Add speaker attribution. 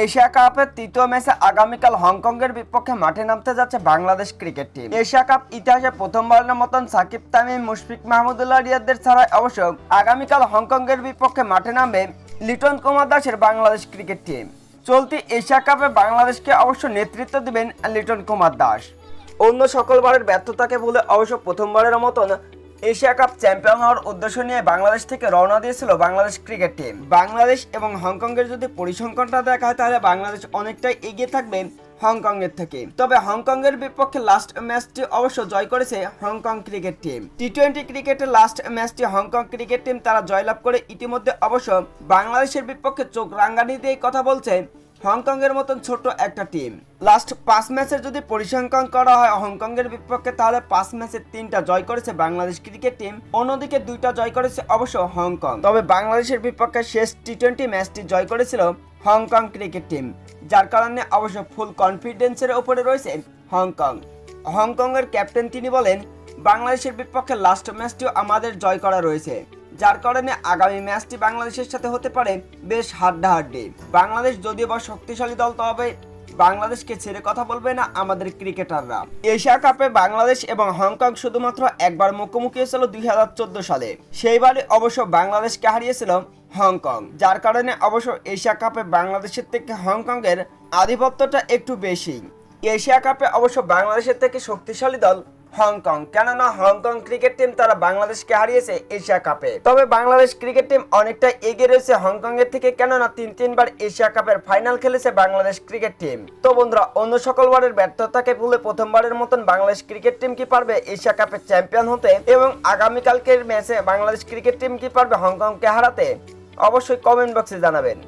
Speaker 1: Asia কাপের তৃতীয় ম্যাচে আগামীকাল হংকংয়ের বিপক্ষে মাঠে নামতে যাচ্ছে Bangladesh cricket team. Asia cup ইতিহাসে প্রথমবারের মতন সাকিব তামিম, মুশফিক মাহমুদুল্লাহ রিয়াদের ছাড়া অবশ্য আগামীকাল হংকংয়ের বিপক্ষে মাঠে নামবে লিটন কুমার দাসের বাংলাদেশ ক্রিকেট টিম। চলতি এশিয়া কাপে বাংলাদেশকে অবশ্য নেতৃত্ব দেবেন লিটন কুমার দাস। অন্য সকলবারের ব্যর্থতাকে ভুলে অবশ্য প্রথমবারের মতন এশিয়া কাপ চ্যাম্পিয়ন হওয়ার উদ্দেশ্য নিয়ে বাংলাদেশ থেকে রওনা দিয়েছিল বাংলাদেশ ক্রিকেট টিম। বাংলাদেশ এবং হংকংয়ের যদি পরিসংখ্যানটা দেখা হয়, তাহলে বাংলাদেশ অনেকটাই এগিয়ে থাকবে হংকং এর থেকে। তবে হংকং এর বিপক্ষে লাস্ট ম্যাচটি অবশ্য জয় করেছে Hong Kong cricket team. T twenty ক্রিকেটের লাস্ট ম্যাচটি হংকং ক্রিকেট টিম তারা জয়লাভ করে ইতিমধ্যে অবশ্য বাংলাদেশের বিপক্ষে চোখ রাঙ্গানি দিয়ে কথা বলছে হংকং এর মতন ছোট একটা টিম। লাস্ট পাঁচ ম্যাচের যদি পরিসংখ্যান করা হয় হংকং এর বিপক্ষে, তাহলে পাঁচ ম্যাচের তিনটা জয় করেছে বাংলাদেশ ক্রিকেট টিম। অন্যদিকে দুইটা জয় করেছে অবশ্য হংকং। তবে বাংলাদেশের বিপক্ষে শেষ টি টোয়েন্টি ম্যাচটি জয় করেছিল হংকং ক্রিকেট টিম, যার কারণে অবশ্য ফুল কনফিডেন্সের ওপরে রয়েছে হংকং। হংকং এর ক্যাপ্টেন তিনি বলেন, বাংলাদেশের বিপক্ষে লাস্ট ম্যাচটিও আমাদের জয় করা রয়েছে। যার কারণে আগামী ম্যাচটি বাংলাদেশের সাথে হতে পারে বেশ হাড্ডাহাড্ডি। বাংলাদেশ যদিও বা শক্তিশালী দল, তবে বাংলাদেশকে ছেড়ে কথা বলবে না আমাদের ক্রিকেটাররা। এশিয়া কাপে বাংলাদেশ এবং হংকং শুধুমাত্র একবার মুখোমুখি হয়েছিল দুই হাজার চোদ্দ সালে। সেইবারে অবশ্য বাংলাদেশকে হারিয়েছিল হংকং, যার কারণে অবশ্য এশিয়া কাপে বাংলাদেশের থেকে হংকংয়ের আধিপত্যটা একটু বেশি। এশিয়া কাপে অবশ্য বাংলাদেশের থেকে শক্তিশালী দল হংকং। কেননা হংকং ক্রিকেট টিম তারা বাংলাদেশকে হারিয়েছে এশিয়া কাপে। তবে বাংলাদেশ ক্রিকেট টিম অনেকটা এগিয়ে রয়েছে হংকং এর থেকে, কেননা তিন তিনবার এশিয়া কাপের ফাইনাল খেলেছে বাংলাদেশ ক্রিকেট টিম। তো বন্ধুরা, অন্য সকলবারের ব্যর্থতাকে ভুলে প্রথমবারের মতন বাংলাদেশ ক্রিকেট টিম কি পারবে এশিয়া কাপের চ্যাম্পিয়ন হতে? এবং আগামীকালকের ম্যাচে বাংলাদেশ ক্রিকেট টিম কি পারবে হংকংকে হারাতে? অবশ্যই কমেন্ট বক্সে জানাবেন।